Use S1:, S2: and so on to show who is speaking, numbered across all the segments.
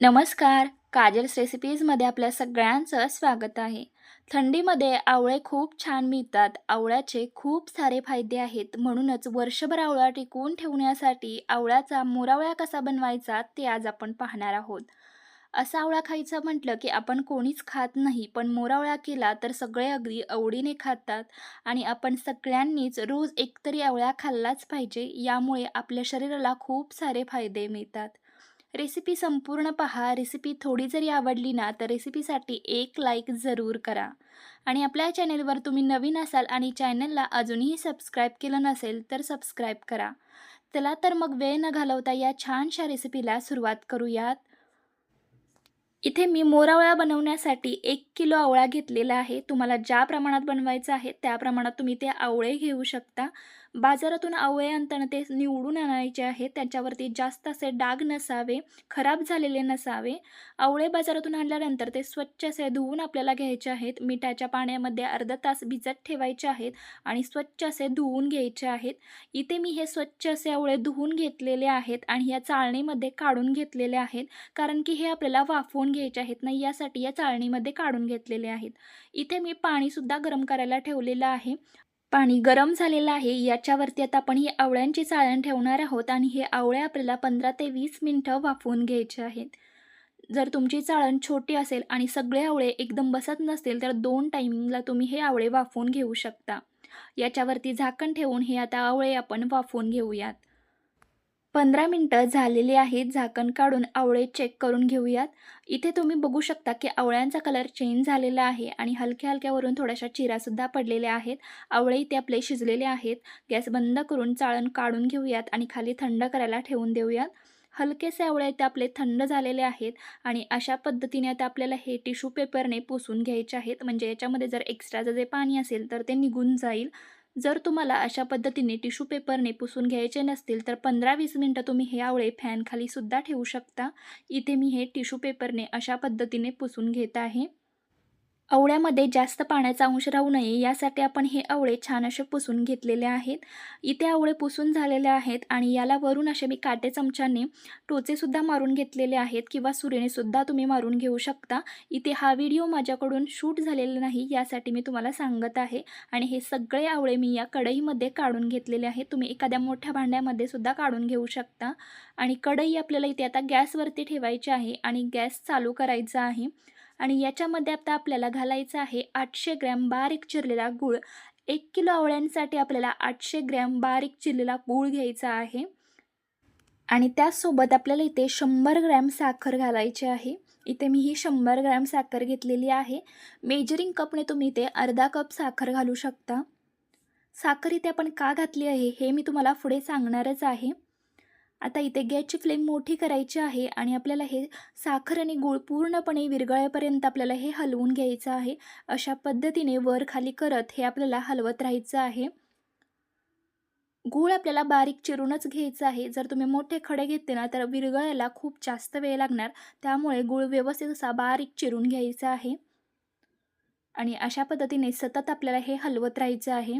S1: नमस्कार. काजल्स रेसिपीजमध्ये आपल्या सगळ्यांचं स्वागत आहे. थंडीमध्ये आवळे खूप छान मिळतात. आवळ्याचे खूप सारे फायदे आहेत. म्हणूनच वर्षभर आवळा टिकवून ठेवण्यासाठी आवळ्याचा मोरावळा कसा बनवायचा ते आज आपण पाहणार आहोत. असा आवळा खायचा म्हटलं की आपण कोणीच खात नाही पण मोरावळा केला तर सगळे अगदी आवडीने खातात आणि आपण सगळ्यांनीच रोज एकतरी आवळा खाल्लाच पाहिजे. यामुळे आपल्या शरीराला खूप सारे फायदे मिळतात. रेसिपी संपूर्ण पहा. रेसिपी थोडी जरी आवडली ना तर रेसिपीसाठी एक लाईक जरूर करा. आणि आपल्या चॅनेलवर तुम्ही नवीन असाल आणि चॅनलला अजूनही सबस्क्राईब केलं नसेल तर सबस्क्राईब करा. चला तर मग वेळ न घालवता या छानशा रेसिपीला सुरुवात करूयात. इथे मी मोरावळा बनवण्यासाठी एक किलो आवळा घेतलेला आहे. तुम्हाला ज्या प्रमाणात बनवायचं आहे त्या प्रमाणात तुम्ही ते आवळे घेऊ शकता. बाजारातून आवळे ते निवडून आणायचे आहे त्याच्यावरती जास्त असे डाग नसावे खराब झालेले नसावे. आवळे बाजारातून आणल्यानंतर ते स्वच्छ असे धुवून आपल्याला घ्यायचे आहेत. मिठाच्या पाण्यामध्ये अर्धा तास भिजत ठेवायचे आहेत आणि स्वच्छ असे धुवून घ्यायचे आहेत. इथे मी हे स्वच्छ असे आवळे धुवून घेतलेले आहेत आणि या चाळणीमध्ये काढून घेतलेले आहेत. कारण की हे आपल्याला वाफवून घ्यायचे आहेत ना यासाठी या चाळणीमध्ये काढून घेतलेले आहेत. इथे मी पाणीसुद्धा गरम करायला ठेवलेलं आहे. पाणी गरम झालेलं आहे. याच्यावरती आता आपण ही आवळ्यांची चाळण ठेवणार आहोत आणि हे आवळे आपल्याला पंधरा ते वीस मिनटं वाफवून घ्यायचे आहेत. जर तुमची चाळण छोटी असेल आणि सगळे आवळे एकदम बसत नसतील तर दोन टायमिंगला तुम्ही हे आवळे वाफवून घेऊ शकता. याच्यावरती झाकण ठेवून हे आता आवळे आपण वाफवून घेऊयात. पंधरा मिनटं झालेली आहेत. झाकण काढून आवळे चेक करून घेऊयात. इथे तुम्ही बघू शकता की आवळ्यांचा कलर चेंज झालेला आहे आणि हलक्या हलक्यावरून थोड्याशा चिरासुद्धा पडलेल्या आहेत. आवळे इथे आपले शिजलेले आहेत. गॅस बंद करून चाळण काढून घेऊयात आणि खाली थंड करायला ठेवून देऊयात. हलकेसे आवळे इथे आपले थंड झालेले आहेत आणि अशा पद्धतीने आता आपल्याला हे टिश्यू पेपरने पुसून घ्यायचे आहेत. म्हणजे याच्यामध्ये जर एक्स्ट्राचं जे पाणी असेल तर ते निघून जाईल. जर तुम्हाला अशा पद्धतीने टिश्यू पेपरने पुसून घ्यायचे नसतील तर पंधरा वीस मिनटं तुम्ही हे आवळे फॅनखालीसुद्धा ठेवू शकता. इथे मी हे टिश्यू पेपरने अशा पद्धतीने पुसून घेत आहे. आवळ्यामध्ये जास्त पाण्याचा अंश राहू नये यासाठी आपण हे आवळे छान असे पुसून घेतलेले आहेत. इथे आवळे पुसून झालेले आहेत आणि याला वरून असे मी काटे चमच्याने टोचेसुद्धा मारून घेतलेले आहेत किंवा सुरीनेसुद्धा तुम्ही मारून घेऊ शकता. इथे हा व्हिडिओ माझ्याकडून शूट झालेला नाही यासाठी मी तुम्हाला सांगत आहे. आणि हे सगळे आवळे मी या कढईमध्ये काढून घेतलेले आहेत. तुम्ही एखाद्या मोठ्या भांड्यामध्ये सुद्धा काढून घेऊ शकता. आणि कढई आपल्याला इथे आता गॅसवरती ठेवायची आहे आणि गॅस चालू करायचा आहे. आणि याच्यामध्ये आता आपल्याला घालायचं आहे आठशे ग्रॅम बारीक चिरलेला गूळ. एक किलो आवळ्यांसाठी आपल्याला आठशे ग्रॅम बारीक चिरलेला गूळ घ्यायचा आहे. आणि त्याचसोबत आपल्याला इथे शंभर ग्रॅम साखर घालायची आहे. इथे मी ही शंभर ग्रॅम साखर घेतलेली आहे. मेजरिंग कपने तुम्ही इथे अर्धा कप साखर घालू शकता. साखर इथे आपण का घातली आहे हे मी तुम्हाला पुढे सांगणारच आहे. आता इथे गॅसची फ्लेम मोठी करायची आहे आणि आपल्याला हे साखर आणि गूळ पूर्णपणे विरगळेपर्यंत आपल्याला हे हलवून घ्यायचं आहे. अशा पद्धतीने वर खाली करत हे आपल्याला हलवत राहायचं आहे. गूळ आपल्याला बारीक चिरूनच घ्यायचं आहे. जर तुम्ही मोठे खडे घेतले ना तर विरगळायला खूप जास्त वेळ लागणार. त्यामुळे गूळ व्यवस्थित असा बारीक चिरून घ्यायचा आहे. आणि अशा पद्धतीने सतत आपल्याला हे हलवत राहायचं आहे.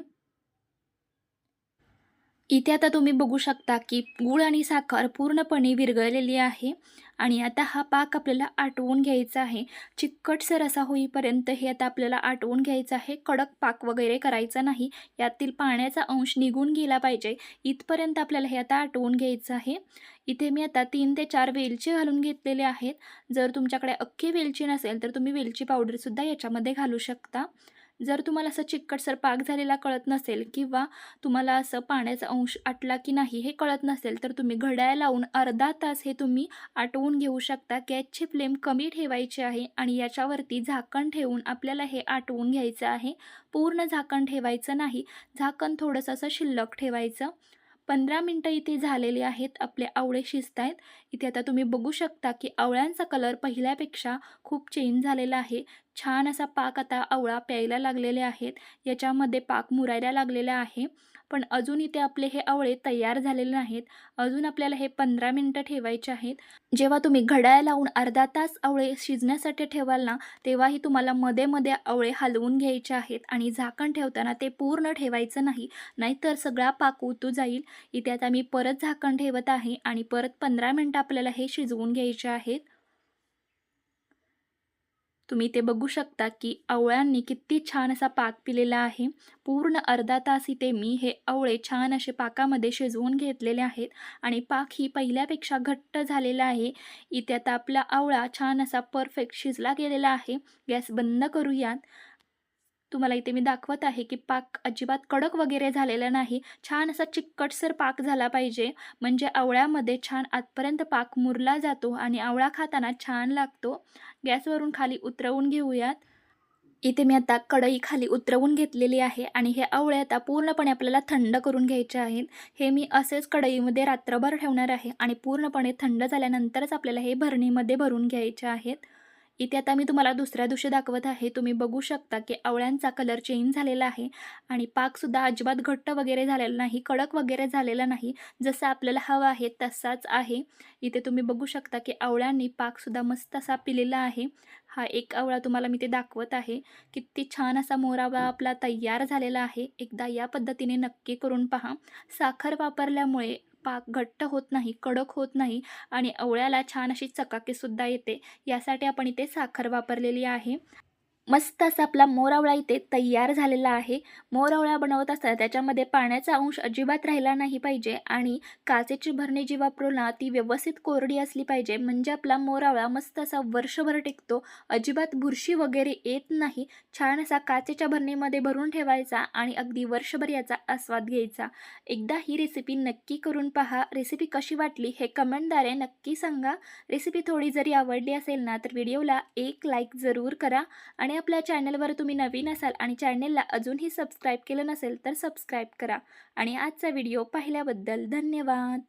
S1: इथे आता तुम्ही बघू शकता की गूळ आणि साखर पूर्णपणे विरघळलेली आहे. आणि आता हा पाक आपल्याला आटवून घ्यायचा आहे. चिकटसर असा होईपर्यंत हे आता आपल्याला आटवून घ्यायचं आहे. कडक पाक वगैरे करायचा नाही. यातील पाण्याचा अंश निघून गेला पाहिजे. इथपर्यंत आपल्याला हे आता आटवून घ्यायचं आहे. इथे मी आता तीन ते चार वेलची घालून घेतलेले आहेत. जर तुमच्याकडे अख्खी वेलची नसेल तर तुम्ही वेलची पावडरसुद्धा याच्यामध्ये घालू शकता. जर तुम्हाला असं चिकटसर पाक झालेला कळत नसेल किंवा तुम्हाला असं पाण्याचा अंश आटला की नाही हे कळत नसेल तर तुम्ही घड्याळ लावून अर्धा तास हे तुम्ही आटवून घेऊ शकता. गॅसची फ्लेम कमी ठेवायची आहे आणि याच्यावरती झाकण ठेवून आपल्याला हे आटवून घ्यायचं आहे. पूर्ण झाकण ठेवायचं नाही. झाकण थोडंसं असं शिल्लक ठेवायचं. पंधरा मिनटं इथे झालेले आहेत. आपले आवळे शिजत आहेत इथे आता तुम्ही बघू शकता की आवळ्यांचा कलर पहिल्यापेक्षा खूप चेंज झालेला आहे. छान असा पाक आता आवळा प्यायला लागलेले आहेत. याच्यामध्ये पाक मुरायला लागलेला आहे. पण अजून इथे आपले हे आवळे तयार झालेले नाहीत. अजून आपल्याला हे पंधरा मिनटं ठेवायचे आहेत. जेव्हा तुम्ही घड्याळ लावून अर्धा तास आवळे शिजण्यासाठी ठेवाल ना तेव्हाही तुम्हाला मध्ये मध्ये आवळे हलवून घ्यायचे आहेत आणि झाकण ठेवताना ते पूर्ण ठेवायचं नाही. नाहीतर सगळा पाक उतू जाईल. इथे आता मी परत झाकण ठेवत आहे आणि परत पंधरा मिनटं आपल्याला हे शिजवून घ्यायचे आहेत. तुम्ही ते बघू शकता की आवळ्यांनी किती छान असा पाक पिलेला आहे. पूर्ण अर्धा तास इथे मी हे आवळे छान असे पाकामध्ये शिजवून घेतलेले आहेत आणि पाक ही पहिल्यापेक्षा घट्ट झालेला आहे. इथे आता आपला आवळा छान असा परफेक्ट शिजला गेलेला आहे. गॅस बंद करूयात. तुम्हाला इथे मी दाखवत आहे की पाक अजिबात कडक वगैरे झालेला नाही. छान असा चिकटसर पाक झाला पाहिजे. म्हणजे आवळ्यामध्ये छान आतपर्यंत पाक मुरला जातो आणि आवळा खाताना छान लागतो. गॅसवरून खाली उतरवून घेऊयात. इथे मी आता कढई खाली उतरवून घेतलेली आहे आणि हे आवळे आता पूर्णपणे आपल्याला थंड करून घ्यायचे आहेत. हे मी असेच कढईमध्ये रात्रभर ठेवणार आहे आणि पूर्णपणे थंड झाल्यानंतरच आपल्याला हे भरणीमध्ये भरून घ्यायचे आहेत. इथे आता मी तुम्हाला दुसऱ्या दिवशी दाखवत आहे. तुम्ही बघू शकता की आवळ्यांचा कलर चेंज झालेला आहे आणि पाकसुद्धा अजिबात घट्ट वगैरे झालेला नाही कडक वगैरे झालेला नाही. जसं आपल्याला हवं आहे तसाच आहे. इथे तुम्ही बघू शकता की आवळ्यांनी पाकसुद्धा मस्त असा पिलेला आहे. हा एक आवळा तुम्हाला मी ते दाखवत आहे. किती छान असा मोरावा आपला तयार झालेला आहे. एकदा या पद्धतीने नक्की करून पहा. साखर वापरल्यामुळे पाक घट्ट होत नाही कडक होत नाही आणि आवळ्याला छान अशी चकाकीसुद्धा येते. यासाठी आपण इथे साखर वापरलेली आहे. मस्त असा आपला मोरावळा इथे तयार झालेला आहे. मोरावळा बनवत असताना त्याच्यामध्ये पाण्याचा अंश अजिबात राहिला नाही पाहिजे आणि काचेची भरणी जी वापरू ना ती व्यवस्थित कोरडी असली पाहिजे. म्हणजे आपला मोरावळा मस्त असा वर्षभर टिकतो. अजिबात बुरशी वगैरे येत नाही. छान असा काचेच्या भरणीमध्ये भरून ठेवायचा आणि अगदी वर्षभर याचा आस्वाद घ्यायचा. एकदा ही रेसिपी नक्की करून पहा. रेसिपी कशी वाटली हे कमेंटद्वारे नक्की सांगा. रेसिपी थोडी जरी आवडली असेल ना तर व्हिडिओला एक लाईक जरूर करा. आणि आपल्या चॅनलवर तुम्ही नवीन असाल आणि चॅनलला अजूनही सबस्क्राईब केलं नसेल तर सबस्क्राईब करा. आणि आजचा व्हिडिओ पाहिल्याबद्दल धन्यवाद.